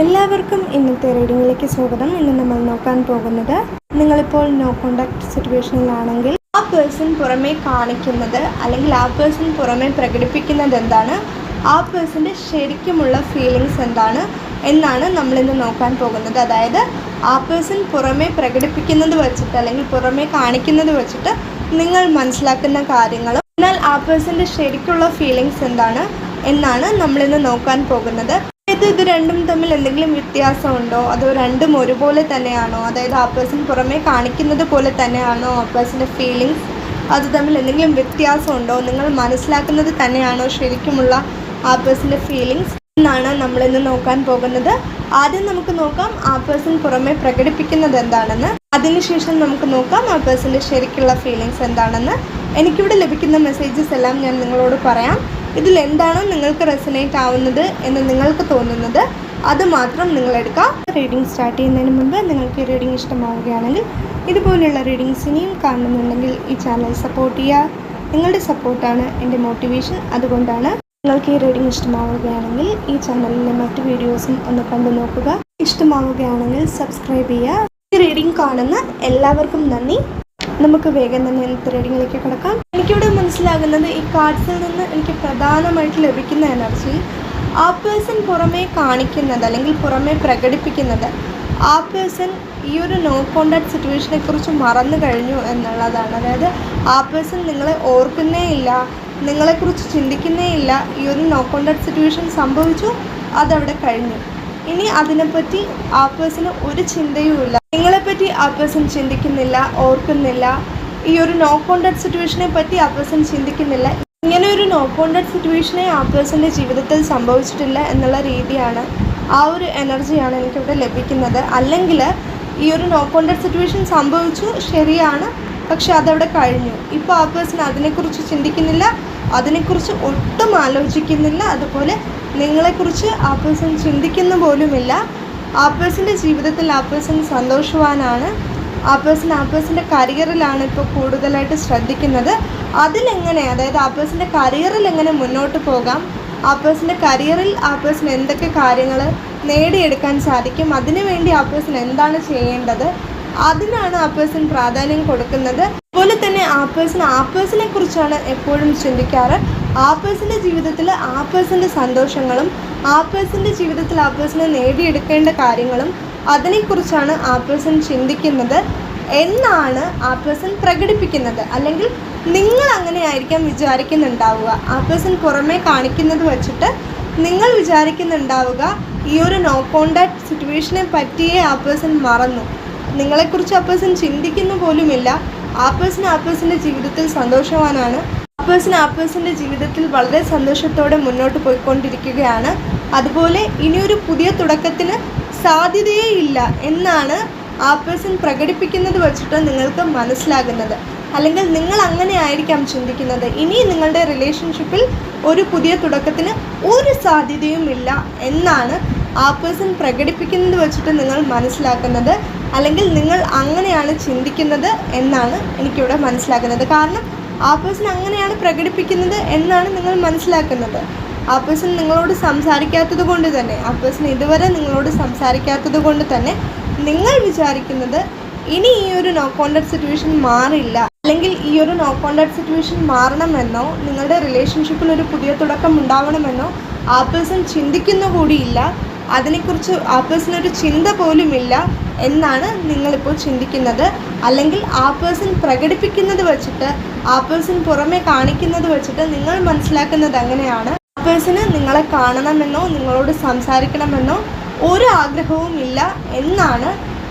എല്ലാവർക്കും ഇന്നത്തെ റീഡിങ്ങിലേക്ക് സ്വാഗതം. ഇന്ന് നമ്മൾ നോക്കാൻ പോകുന്നത് നിങ്ങളിപ്പോൾ നോ കോണ്ടാക്ട് സിറ്റുവേഷനിലാണെങ്കിൽ ആ പേഴ്സൺ പുറമേ കാണിക്കുന്നത് അല്ലെങ്കിൽ ആ പേഴ്സൺ പുറമേ പ്രകടിപ്പിക്കുന്നത് എന്താണ്? ആ പേഴ്സന്റെ ശരിക്കുമുള്ള ഫീലിങ്സ് എന്താണ് എന്നാണ് നമ്മളിന്ന് നോക്കാൻ പോകുന്നത്. അതായത് ആ പേഴ്സൺ പുറമേ പ്രകടിപ്പിക്കുന്നത് വെച്ചിട്ട് അല്ലെങ്കിൽ പുറമേ കാണിക്കുന്നത് വെച്ചിട്ട് നിങ്ങൾ മനസ്സിലാക്കുന്ന കാര്യങ്ങളും എന്നാൽ ആ പേഴ്സന്റെ ശരിക്കുള്ള ഫീലിങ്സ് എന്താണ് എന്നാണ് നമ്മളിന്ന് നോക്കാൻ പോകുന്നത്. ഇത് ഇത് രണ്ടും തമ്മിൽ എന്തെങ്കിലും വ്യത്യാസമുണ്ടോ? അതോ രണ്ടും ഒരുപോലെ തന്നെയാണോ? അതായത് ആ പേഴ്സൺ പുറമേ കാണിക്കുന്നത് പോലെ തന്നെയാണോ? ആ പേഴ്സന്റെ ഫീലിങ്സ് അത് തമ്മിൽ എന്തെങ്കിലും വ്യത്യാസമുണ്ടോ? നിങ്ങൾ മനസ്സിലാക്കുന്നത് തന്നെയാണോ ശരിക്കുമുള്ള ആ പേഴ്സന്റെ ഫീലിങ്സ് എന്നാണ് നമ്മളിന്ന് നോക്കാൻ പോകുന്നത്. ആദ്യം നമുക്ക് നോക്കാം ആ പേഴ്സൺ പുറമെ പ്രകടിപ്പിക്കുന്നത് എന്താണെന്ന്. അതിനുശേഷം നമുക്ക് നോക്കാം ആ പേഴ്സന്റെ ശരിക്കുള്ള ഫീലിങ്സ് എന്താണെന്ന്. എനിക്കിവിടെ ലഭിക്കുന്ന മെസ്സേജസ് എല്ലാം ഞാൻ നിങ്ങളോട് പറയാം. ഇതിൽ എന്താണോ നിങ്ങൾക്ക് റെസനേറ്റ് ആവുന്നത് എന്ന് നിങ്ങൾക്ക് തോന്നുന്നത് അത് മാത്രം നിങ്ങൾ എടുക്കാം റീഡിംഗ് സ്റ്റാർട്ട് ചെയ്യുന്നതിന് മുമ്പ് നിങ്ങൾക്ക് ഈ റീഡിംഗ് ഇഷ്ടമാവുകയാണെങ്കിൽ ഇതുപോലുള്ള റീഡിങ്സ് ഇനിയും കാണുന്നുണ്ടെങ്കിൽ ഈ ചാനൽ സപ്പോർട്ട് ചെയ്യുക. നിങ്ങളുടെ സപ്പോർട്ടാണ് എന്റെ മോട്ടിവേഷൻ അതുകൊണ്ടാണ് നിങ്ങൾക്ക് ഈ റീഡിങ് ഇഷ്ടമാവുകയാണെങ്കിൽ ഈ ചാനലിലെ മറ്റ് വീഡിയോസും ഒന്ന് കണ്ടു നോക്കുക. ഇഷ്ടമാവുകയാണെങ്കിൽ സബ്സ്ക്രൈബ് ചെയ്യുക. ഈ റീഡിങ് കാണുന്ന എല്ലാവർക്കും നന്ദി. നമുക്ക് വേഗം തന്നെ ഇന്നത്തെ റീഡിങ്ങിലേക്ക് കിടക്കാം. എനിക്കിവിടെ മനസ്സിലാകുന്നത് ഈ കാർഡ്സിൽ നിന്ന് എനിക്ക് പ്രധാനമായിട്ട് ലഭിക്കുന്ന എനർജി ആ പേഴ്സൺ പുറമേ കാണിക്കുന്നത് അല്ലെങ്കിൽ പുറമേ പ്രകടിപ്പിക്കുന്നത് ആ പേഴ്സൺ ഈ ഒരു നോ കോണ്ടാക്ട് സിറ്റുവേഷനെ കുറിച്ച് മറന്നു കഴിഞ്ഞു എന്നുള്ളതാണ്. അതായത് ആ പേഴ്സൺ നിങ്ങളെ ഓർക്കുന്നേ ഇല്ല നിങ്ങളെക്കുറിച്ച് ചിന്തിക്കുന്നേ ഇല്ല ഈ ഒരു നോ കോണ്ടാക്ട് സിറ്റുവേഷൻ സംഭവിച്ചു അതവിടെ കഴിഞ്ഞു. ഇനി അതിനെപ്പറ്റി ആ പേഴ്സന് ഒരു ചിന്തയുമില്ല. നിങ്ങളെപ്പറ്റി ആ പേഴ്സൺ ചിന്തിക്കുന്നില്ല ഓർക്കുന്നില്ല. ഈ ഒരു നോ കോണ്ടാക്ട് സിറ്റുവേഷനെ പറ്റി ആ പേഴ്സൺ ചിന്തിക്കുന്നില്ല. ഇങ്ങനെ ഒരു നോ കോണ്ടാക്ട് സിറ്റുവേഷനെ ആ പേഴ്സന്റെ ജീവിതത്തിൽ സംഭവിച്ചിട്ടില്ല എന്നുള്ള രീതിയാണ് ആ ഒരു എനർജിയാണ് എനിക്കിവിടെ ലഭിക്കുന്നത്. അല്ലെങ്കിൽ ഈ ഒരു നോ കോണ്ടാക്ട് സിറ്റുവേഷൻ സംഭവിച്ചു ശരിയാണ്. പക്ഷെ അതവിടെ കഴിഞ്ഞു. ഇപ്പോൾ ആ പേഴ്സൺ അതിനെക്കുറിച്ച് ചിന്തിക്കുന്നില്ല അതിനെക്കുറിച്ച് ഒട്ടും ആലോചിക്കുന്നില്ല. അതുപോലെ നിങ്ങളെക്കുറിച്ച് ആ പേഴ്സൺ ചിന്തിക്കുന്നു പോലുമില്ല. ആ പേഴ്സന്റെ ജീവിതത്തിൽ ആ പേഴ്സൺ സന്തോഷവാനാണ്. ആ പേഴ്സൺ ആ പേഴ്സന്റെ കരിയറിലാണ് ഇപ്പോൾ കൂടുതലായിട്ട് ശ്രദ്ധിക്കുന്നത്. അതിലെങ്ങനെ അതായത് ആ പേഴ്സന്റെ കരിയറിൽ എങ്ങനെ മുന്നോട്ട് പോകാം? ആ പേഴ്സന്റെ കരിയറിൽ ആ പേഴ്സൺ എന്തൊക്കെ കാര്യങ്ങൾ നേടിയെടുക്കാൻ സാധിക്കും? അതിനുവേണ്ടി ആ പേഴ്സൺ എന്താണ് ചെയ്യേണ്ടത്? അതിനാണ് ആ പേഴ്സൺ പ്രാധാന്യം കൊടുക്കുന്നത്. അതുപോലെ തന്നെ ആ പേഴ്സൺ ആ പേഴ്സണെ കുറിച്ചാണ് എപ്പോഴും ചിന്തിക്കാറ്. ആ പേഴ്സന്റെ ജീവിതത്തിൽ ആ പേഴ്സന്റെ സന്തോഷങ്ങളും ആ പേഴ്സന്റെ ജീവിതത്തിൽ ആ പേഴ്സണ് നേടിയെടുക്കേണ്ട കാര്യങ്ങളും അതിനെക്കുറിച്ചാണ് ആ പേഴ്സൺ ചിന്തിക്കുന്നത് എന്നാണ് ആ പേഴ്സൺ പ്രകടിപ്പിക്കുന്നത്. അല്ലെങ്കിൽ നിങ്ങൾ അങ്ങനെ ആയിരിക്കാം വിചാരിക്കുന്നുണ്ടാവുക. ആ പേഴ്സൺ പുറമേ കാണിക്കുന്നത് വച്ചിട്ട് നിങ്ങൾ വിചാരിക്കുന്നുണ്ടാവുക ഈ ഒരു നോ കോണ്ടാക്ട് സിറ്റുവേഷനെ പറ്റിയേ ആ പേഴ്സൺ മറന്നു. നിങ്ങളെക്കുറിച്ച് ആ പേഴ്സൺ ചിന്തിക്കുന്ന പോലുമില്ല. ആ പേഴ്സൺ ആ പേഴ്സന്റെ ജീവിതത്തിൽ സന്തോഷവാനാണ്. പേഴ്സൺ ആ പേഴ്സന്റെ ജീവിതത്തിൽ വളരെ സന്തോഷത്തോടെ മുന്നോട്ട് പോയിക്കൊണ്ടിരിക്കുകയാണ്. അതുപോലെ ഇനിയൊരു പുതിയ തുടക്കത്തിന് സാധ്യതയേ ഇല്ല എന്നാണ് ആ പേഴ്സൺ പ്രകടിപ്പിക്കുന്നത് വെച്ചിട്ട് നിങ്ങൾക്ക് മനസ്സിലാകുന്നത്. അല്ലെങ്കിൽ നിങ്ങൾ അങ്ങനെ ആയിരിക്കാം ചിന്തിക്കുന്നത്. ഇനി നിങ്ങളുടെ റിലേഷൻഷിപ്പിൽ ഒരു പുതിയ തുടക്കത്തിന് ഒരു സാധ്യതയും ഇല്ല എന്നാണ് ആ പേഴ്സൺ പ്രകടിപ്പിക്കുന്നത് വെച്ചിട്ട് നിങ്ങൾ മനസ്സിലാക്കുന്നത്. അല്ലെങ്കിൽ നിങ്ങൾ അങ്ങനെയാണ് ചിന്തിക്കുന്നത് എന്നാണ് എനിക്കിവിടെ മനസ്സിലാക്കുന്നത് കാരണം ആ പേഴ്സൺ അങ്ങനെയാണ് പ്രകടിപ്പിക്കുന്നത് എന്നാണ് നിങ്ങൾ മനസ്സിലാക്കുന്നത്. ആ പേഴ്സൺ നിങ്ങളോട് സംസാരിക്കാത്തത് കൊണ്ട് തന്നെ ആ പേഴ്സൺ ഇതുവരെ നിങ്ങളോട് സംസാരിക്കാത്തത് കൊണ്ട് തന്നെ നിങ്ങൾ വിചാരിക്കുന്നത് ഇനി ഈ ഒരു നോ കോണ്ടാക്ട് സിറ്റുവേഷൻ മാറില്ല. അല്ലെങ്കിൽ ഈ ഒരു നോ കോണ്ടാക്ട് സിറ്റുവേഷൻ മാറണമെന്നോ നിങ്ങളുടെ റിലേഷൻഷിപ്പിൽ ഒരു പുതിയ തുടക്കം ഉണ്ടാവണമെന്നോ ആ പേഴ്സൺ ചിന്തിക്കുന്ന കൂടിയില്ല. അതിനെക്കുറിച്ച് ആ പേഴ്സൺ ഒരു ചിന്ത പോലുമില്ല എന്നാണ് നിങ്ങളിപ്പോൾ ചിന്തിക്കുന്നത്. അല്ലെങ്കിൽ ആ പേഴ്സൺ പ്രകടിപ്പിക്കുന്നത് വെച്ചിട്ട് ആ പേഴ്സൺ പുറമെ കാണിക്കുന്നത് വെച്ചിട്ട് നിങ്ങൾ മനസ്സിലാക്കുന്നത് അങ്ങനെയാണ് ആ പേഴ്സണ് നിങ്ങളെ കാണണമെന്നോ നിങ്ങളോട് സംസാരിക്കണമെന്നോ ഒരു ആഗ്രഹവും ഇല്ല എന്നാണ്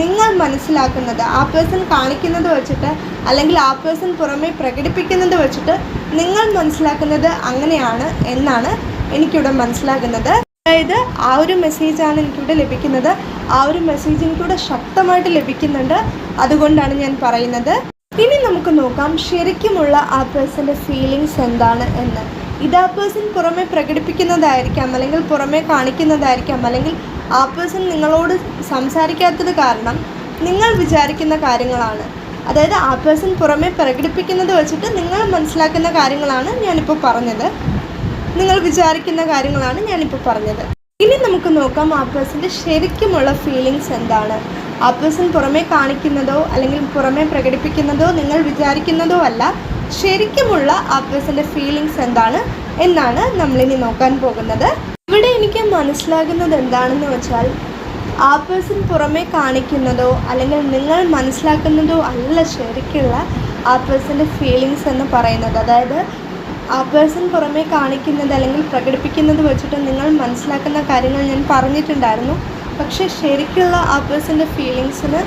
നിങ്ങൾ മനസ്സിലാക്കുന്നത്. ആ പേഴ്സൺ കാണിക്കുന്നത് വെച്ചിട്ട് അല്ലെങ്കിൽ ആ പേഴ്സൺ പുറമെ പ്രകടിപ്പിക്കുന്നത് വെച്ചിട്ട് നിങ്ങൾ മനസ്സിലാക്കുന്നത് അങ്ങനെയാണ് എന്നാണ് എനിക്കിവിടെ മനസ്സിലാകുന്നത്. അതായത് ആ ഒരു മെസ്സേജാണ് എനിക്കിവിടെ ലഭിക്കുന്നത്. ആ ഒരു മെസ്സേജ് എനിക്കിവിടെ ശക്തമായിട്ട് ലഭിക്കുന്നുണ്ട്. അതുകൊണ്ടാണ് ഞാൻ പറയുന്നത്. ഇനി നമുക്ക് നോക്കാം ശരിക്കുമുള്ള ആ പേഴ്സന്റെ ഫീലിങ്സ് എന്താണ് എന്ന്. ഇത് ആ പേഴ്സൺ പുറമെ പ്രകടിപ്പിക്കുന്നതായിരിക്കാം അല്ലെങ്കിൽ പുറമെ കാണിക്കുന്നതായിരിക്കാം അല്ലെങ്കിൽ ആ പേഴ്സൺ നിങ്ങളോട് സംസാരിക്കാത്തത് കാരണം നിങ്ങൾ വിചാരിക്കുന്ന കാര്യങ്ങളാണ്. അതായത് ആ പേഴ്സൺ പുറമെ പ്രകടിപ്പിക്കുന്നത് വെച്ചിട്ട് നിങ്ങൾ മനസ്സിലാക്കുന്ന കാര്യങ്ങളാണ് ഞാനിപ്പോൾ പറഞ്ഞത്. നിങ്ങൾ വിചാരിക്കുന്ന കാര്യങ്ങളാണ് ഞാനിപ്പോൾ പറഞ്ഞത്. ഇനി നമുക്ക് നോക്കാം ആ പേഴ്സന്റെ ശരിക്കുമുള്ള ഫീലിങ്സ് എന്താണ്. ആ പേഴ്സൺ പുറമേ കാണിക്കുന്നതോ അല്ലെങ്കിൽ പുറമേ പ്രകടിപ്പിക്കുന്നതോ നിങ്ങൾ വിചാരിക്കുന്നതോ അല്ല ശരിക്കുമുള്ള ആ പേഴ്സന്റെ ഫീലിങ്സ് എന്താണ് എന്നാണ് നമ്മളിനി നോക്കാൻ പോകുന്നത്. ഇവിടെ എനിക്ക് മനസ്സിലാകുന്നത് എന്താണെന്ന് വെച്ചാൽ ആ പേഴ്സൺ പുറമേ കാണിക്കുന്നതോ അല്ലെങ്കിൽ നിങ്ങൾ മനസ്സിലാക്കുന്നതോ അല്ല ശരിക്കുള്ള ആ പേഴ്സന്റെ ഫീലിങ്സ് എന്ന് പറയുന്നത്. അതായത് ആ പേഴ്സൺ പുറമേ കാണിക്കുന്നത് അല്ലെങ്കിൽ പ്രകടിപ്പിക്കുന്നത് വെച്ചിട്ട് നിങ്ങൾ മനസ്സിലാക്കുന്ന കാര്യങ്ങൾ ഞാൻ പറഞ്ഞിട്ടുണ്ടായിരുന്നു. പക്ഷേ ശരിക്കുള്ള ആ പേഴ്സന്റെ ഫീലിങ്സിന്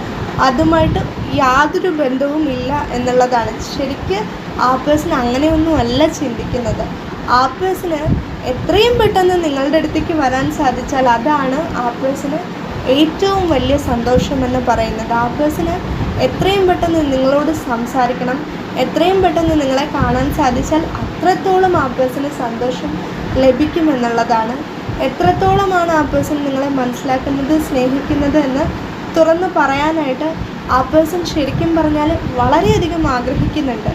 അതുമായിട്ട് യാതൊരു ബന്ധവും ഇല്ല എന്നുള്ളതാണ്. ശരിക്ക് ആ പേഴ്സൺ അങ്ങനെയൊന്നും അല്ല ചിന്തിക്കുന്നത്. ആ പേഴ്സണ് എത്രയും പെട്ടെന്ന് നിങ്ങളുടെ അടുത്തേക്ക് വരാൻ സാധിച്ചാൽ അതാണ് ആ പേഴ്സണ് ഏറ്റവും വലിയ സന്തോഷമെന്ന് പറയുന്നത്. ആ പേഴ്സണ് എത്രയും പെട്ടെന്ന് നിങ്ങളോട് സംസാരിക്കണം. എത്രയും പെട്ടെന്ന് നിങ്ങളെ കാണാൻ സാധിച്ചാൽ അത്രത്തോളം ആ പേഴ്സന് സന്തോഷം ലഭിക്കുമെന്നുള്ളതാണ്. എത്രത്തോളമാണ് ആ പേഴ്സൺ നിങ്ങളെ മനസ്സിലാക്കുന്നത് സ്നേഹിക്കുന്നത് എന്ന് തുറന്ന് പറയാനായിട്ട് ആ പേഴ്സൺ ശരിക്കും പറഞ്ഞാൽ വളരെയധികം ആഗ്രഹിക്കുന്നുണ്ട്.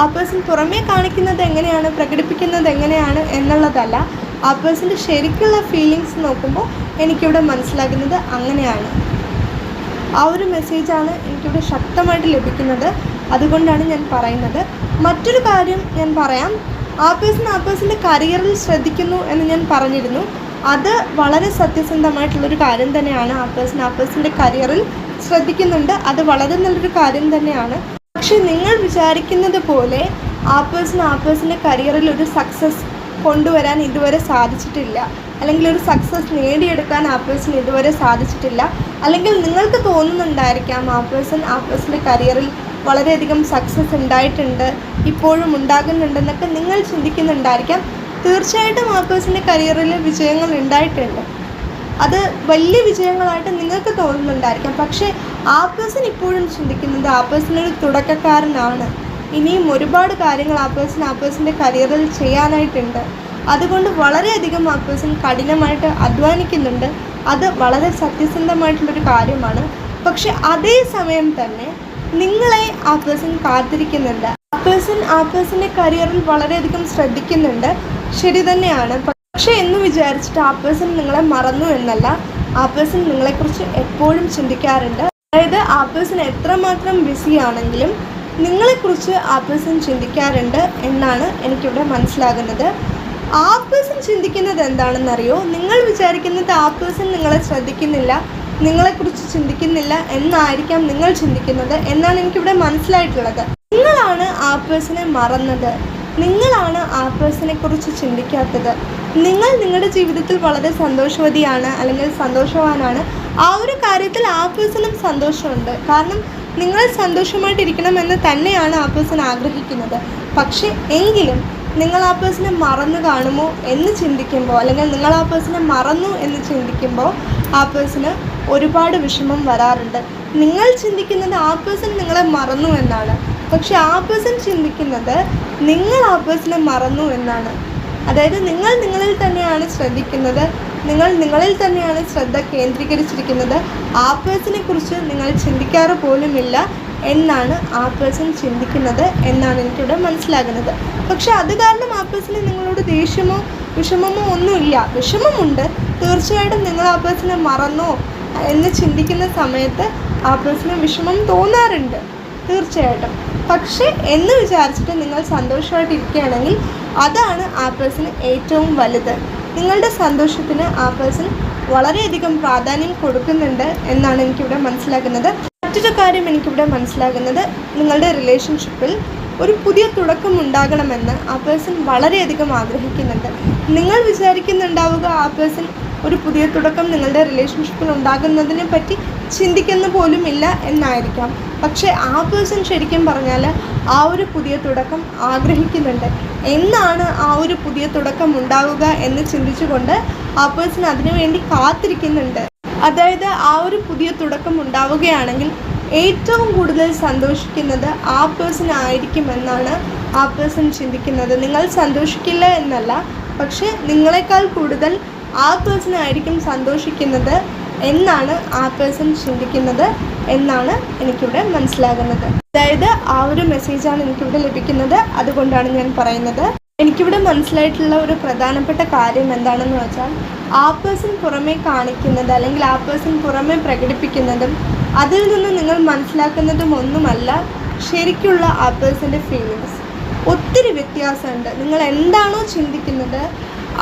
ആ പേഴ്സൺ പുറമേ കാണിക്കുന്നത് എങ്ങനെയാണ് പ്രകടിപ്പിക്കുന്നത് എങ്ങനെയാണ് എന്നുള്ളതല്ല ആ പേഴ്സന്റെ ശരിക്കുള്ള ഫീലിങ്സ് നോക്കുമ്പോൾ എനിക്കിവിടെ മനസ്സിലാകുന്നത് അങ്ങനെയാണ്. ആ ഒരു മെസ്സേജാണ് എനിക്കിവിടെ ശക്തമായിട്ട് ലഭിക്കുന്നത്. അതുകൊണ്ടാണ് ഞാൻ പറയുന്നത് മറ്റൊരു കാര്യം ഞാൻ പറയാം. ആ പേഴ്സൺ ആ പേഴ്സന്റെ കരിയറിൽ ശ്രദ്ധിക്കുന്നു എന്ന് ഞാൻ പറഞ്ഞിരുന്നു. അത് വളരെ സത്യസന്ധമായിട്ടുള്ളൊരു കാര്യം തന്നെയാണ് ആ പേഴ്സൺ ആ പേഴ്സന്റെ കരിയറിൽ ശ്രദ്ധിക്കുന്നുണ്ട്. അത് വളരെ നല്ലൊരു കാര്യം തന്നെയാണ്. പക്ഷേ നിങ്ങൾ വിചാരിക്കുന്നത് പോലെ ആ പേഴ്സൺ ആ പേഴ്സന്റെ കരിയറിൽ ഒരു സക്സസ് കൊണ്ടുവരാൻ ഇതുവരെ സാധിച്ചിട്ടില്ല. അല്ലെങ്കിൽ ഒരു സക്സസ് നേടിയെടുക്കാൻ ആ പേഴ്സൺ ഇതുവരെ സാധിച്ചിട്ടില്ല. അല്ലെങ്കിൽ നിങ്ങൾക്ക് തോന്നുന്നുണ്ടായിരിക്കാം ആ പേഴ്സൺ ആ പേഴ്സന്റെ കരിയറിൽ വളരെയധികം സക്സസ് ഉണ്ടായിട്ടുണ്ട് ഇപ്പോഴും ഉണ്ടാകുന്നുണ്ടെന്നൊക്കെ നിങ്ങൾ ചിന്തിക്കുന്നുണ്ടായിരിക്കാം. തീർച്ചയായിട്ടും ആക്കേഴ്സിന്റെ കരിയറിൽ വിജയങ്ങൾ ഉണ്ടായിട്ടുണ്ട്. അത് വലിയ വിജയങ്ങളായിട്ട് നിങ്ങൾക്ക് തോന്നുന്നുണ്ടായിരിക്കാം. പക്ഷേ ആ പേഴ്സൺ ഇപ്പോഴും ചിന്തിക്കുന്നത് ആ പേഴ്സൺ ഒരു തുടക്കക്കാരനാണ്. ഇനിയും ഒരുപാട് കാര്യങ്ങൾ ആ പേഴ്സൺ ആ പേഴ്സന്റെ കരിയറിൽ ചെയ്യാനായിട്ടുണ്ട്. അതുകൊണ്ട് വളരെയധികം ആ പേഴ്സൺ കഠിനമായിട്ട് അധ്വാനിക്കുന്നുണ്ട്. അത് വളരെ സത്യസന്ധമായിട്ടുള്ളൊരു കാര്യമാണ്. പക്ഷെ അതേ സമയം തന്നെ നിങ്ങളെ ആ പേഴ്സൺ കാത്തിരിക്കുന്നുണ്ട്. ആ പേഴ്സൺ ആ പേഴ്സന്റെ കരിയറിൽ വളരെയധികം ശ്രദ്ധിക്കുന്നുണ്ട്. ശരി തന്നെയാണ്. പക്ഷേ എന്ന് വിചാരിച്ചിട്ട് ആ പേഴ്സൺ നിങ്ങളെ മറന്നു എന്നല്ല. ആ പേഴ്സൺ നിങ്ങളെക്കുറിച്ച് എപ്പോഴും ചിന്തിക്കാറുണ്ട്. അതായത് ആ പേഴ്സൺ എത്രമാത്രം ബിസി ആണെങ്കിലും നിങ്ങളെക്കുറിച്ച് ആ പേഴ്സൺ ചിന്തിക്കാറുണ്ട് എന്നാണ് എനിക്കിവിടെ മനസ്സിലാകുന്നത്. ആ പേഴ്സൺ ചിന്തിക്കുന്നത് എന്താണെന്നറിയോ? നിങ്ങൾ വിചാരിക്കുന്നത് ആ പേഴ്സൺ നിങ്ങളെ ശ്രദ്ധിക്കുന്നില്ല. നിങ്ങളെക്കുറിച്ച് ചിന്തിക്കുന്നില്ല എന്നായിരിക്കാം നിങ്ങൾ ചിന്തിക്കുന്നത് എന്നാണ് എനിക്കിവിടെ മനസ്സിലായിട്ടുള്ളത്. നിങ്ങളാണ് ആ പേഴ്സണെ മറന്നത്. നിങ്ങളാണ് ആ പേഴ്സണെ കുറിച്ച് ചിന്തിക്കാത്തത്. നിങ്ങൾ നിങ്ങളുടെ ജീവിതത്തിൽ വളരെ സന്തോഷവതിയാണ് അല്ലെങ്കിൽ സന്തോഷവാനാണ്. ആ ഒരു കാര്യത്തിൽ ആ പേഴ്സണും സന്തോഷമുണ്ട്. കാരണം നിങ്ങൾ സന്തോഷമായിട്ടിരിക്കണമെന്ന് തന്നെയാണ് ആ പേഴ്സൺ ആഗ്രഹിക്കുന്നത്. പക്ഷേ എങ്കിലും നിങ്ങൾ ആ പേഴ്സണെ മറന്നു കാണുമോ എന്ന് ചിന്തിക്കുമ്പോൾ അല്ലെങ്കിൽ നിങ്ങൾ ആ പേഴ്സണെ മറന്നു എന്ന് ചിന്തിക്കുമ്പോൾ ആ പേഴ്സണ് ഒരുപാട് വിഷമം വരാറുണ്ട്. നിങ്ങൾ ചിന്തിക്കുന്നത് ആ പേഴ്സൺ നിങ്ങളെ മറന്നു എന്നാണ്. പക്ഷെ ആ പേഴ്സൺ ചിന്തിക്കുന്നത് നിങ്ങൾ ആ പേഴ്സണെ മറന്നു എന്നാണ്. അതായത് നിങ്ങൾ നിങ്ങളിൽ തന്നെയാണ് ശ്രദ്ധിക്കുന്നത്. നിങ്ങൾ നിങ്ങളിൽ തന്നെയാണ് ശ്രദ്ധ കേന്ദ്രീകരിച്ചിരിക്കുന്നത്. ആ പേഴ്സണെ കുറിച്ച് നിങ്ങൾ ചിന്തിക്കാറ് പോലുമില്ല എന്നാണ് ആ പേഴ്സൺ ചിന്തിക്കുന്നത് എന്നാണ് എനിക്കിവിടെ മനസ്സിലാകുന്നത്. പക്ഷെ അത് കാരണം ആ പേഴ്സണെ നിങ്ങളോട് ദേഷ്യമോ വിഷമമോ ഒന്നുമില്ല. വിഷമമുണ്ട്. തീർച്ചയായിട്ടും നിങ്ങൾ ആ പേഴ്സണെ മറന്നോ എന്ന് ചിന്തിക്കുന്ന സമയത്ത് ആ പ്രശ്നം വിഷമം തോന്നാറുണ്ട്. തീർച്ചയായിട്ടും. പക്ഷേ എന്ന് വിചാരിച്ചിട്ട് നിങ്ങൾ സന്തോഷമായിട്ടിരിക്കുകയാണെങ്കിൽ അതാണ് ആ പേഴ്സൺ ഏറ്റവും വലുത്. നിങ്ങളുടെ സന്തോഷത്തിന് ആ പേഴ്സൺ വളരെയധികം പ്രാധാന്യം കൊടുക്കുന്നുണ്ട് എന്നാണ് എനിക്കിവിടെ മനസ്സിലാക്കുന്നത് മറ്റൊരു കാര്യം എനിക്കിവിടെ മനസ്സിലാകുന്നത് നിങ്ങളുടെ റിലേഷൻഷിപ്പിൽ ഒരു പുതിയ തുടക്കം ഉണ്ടാകണമെന്ന് ആ പേഴ്സൺ വളരെയധികം ആഗ്രഹിക്കുന്നുണ്ട്. നിങ്ങൾ വിചാരിക്കുന്നുണ്ടാവുക ആ പേഴ്സൺ ഒരു പുതിയ തുടക്കം നിങ്ങളുടെ റിലേഷൻഷിപ്പിൽ ഉണ്ടാകുന്നതിനെ പറ്റി ചിന്തിക്കുന്ന പോലും ഇല്ല എന്നായിരിക്കാം. പക്ഷേ ആ പേഴ്സൺ ശരിക്കും പറഞ്ഞാൽ ആ ഒരു പുതിയ തുടക്കം ആഗ്രഹിക്കുന്നുണ്ട്. എന്നാണ് ആ ഒരു പുതിയ തുടക്കം ഉണ്ടാവുക എന്ന് ചിന്തിച്ചുകൊണ്ട് ആ പേഴ്സൺ അതിനുവേണ്ടി കാത്തിരിക്കുന്നുണ്ട്. അതായത് ആ ഒരു പുതിയ തുടക്കം ഉണ്ടാവുകയാണെങ്കിൽ ഏറ്റവും കൂടുതൽ സന്തോഷിക്കുന്നത് ആ പേഴ്സൺ ആയിരിക്കുമെന്നാണ് ആ പേഴ്സൺ ചിന്തിക്കുന്നത്. നിങ്ങൾ സന്തോഷിക്കില്ല എന്നല്ല. പക്ഷേ നിങ്ങളെക്കാൾ കൂടുതൽ ആ പേഴ്സൺ ആയിരിക്കും സന്തോഷിക്കുന്നത് എന്നാണ് ആ പേഴ്സൺ ചിന്തിക്കുന്നത് എന്നാണ് എനിക്കിവിടെ മനസ്സിലാകുന്നത്. അതായത് ആ ഒരു മെസ്സേജാണ് എനിക്കിവിടെ ലഭിക്കുന്നത്. അതുകൊണ്ടാണ് ഞാൻ പറയുന്നത്. എനിക്കിവിടെ മനസ്സിലായിട്ടുള്ള ഒരു പ്രധാനപ്പെട്ട കാര്യം എന്താണെന്ന് വെച്ചാൽ ആ പേഴ്സൺ പുറമേ കാണിക്കുന്നത് അല്ലെങ്കിൽ ആ പേഴ്സൺ പുറമേ പ്രകടിപ്പിക്കുന്നതും അതിൽ നിന്ന് നിങ്ങൾ മനസ്സിലാക്കുന്നതും ഒന്നുമല്ല ശരിക്കുള്ള ആ പേഴ്സന്റെ ഫീലിങ്സ് ഒത്തിരി വ്യത്യാസമുണ്ട്. നിങ്ങൾ എന്താണോ ചിന്തിക്കുന്നത്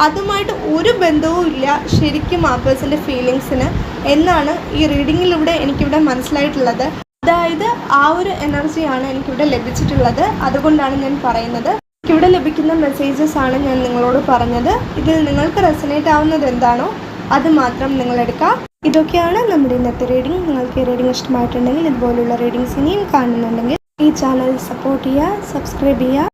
അതുമായിട്ട് ഒരു ബന്ധവും ഇല്ല ശരിക്കും ആ പേഴ്സന്റെ ഫീലിങ്സിന് എന്നാണ് ഈ റീഡിങ്ങിലൂടെ എനിക്കിവിടെ മനസ്സിലായിട്ടുള്ളത്. അതായത് ആ ഒരു എനർജിയാണ് എനിക്കിവിടെ ലഭിച്ചിട്ടുള്ളത്. അതുകൊണ്ടാണ് ഞാൻ പറയുന്നത്. എനിക്കിവിടെ ലഭിക്കുന്ന മെസ്സേജസ് ആണ് ഞാൻ നിങ്ങളോട് പറഞ്ഞത്. ഇതിൽ നിങ്ങൾക്ക് റെസനേറ്റ് ആവുന്നത് എന്താണോ അത് മാത്രം നിങ്ങൾ എടുക്കുക ഇതൊക്കെയാണ് നമ്മുടെ ഇന്നത്തെ റീഡിംഗ് നിങ്ങൾക്ക് ഈ റീഡിംഗ് ഇഷ്ടമായിട്ടുണ്ടെങ്കിൽ ഇതുപോലുള്ള റീഡിങ്സ് ഇനിയും കാണുന്നുണ്ടെങ്കിൽ ഈ ചാനൽ സപ്പോർട്ട് ചെയ്യുക സബ്സ്ക്രൈബ് ചെയ്യുക.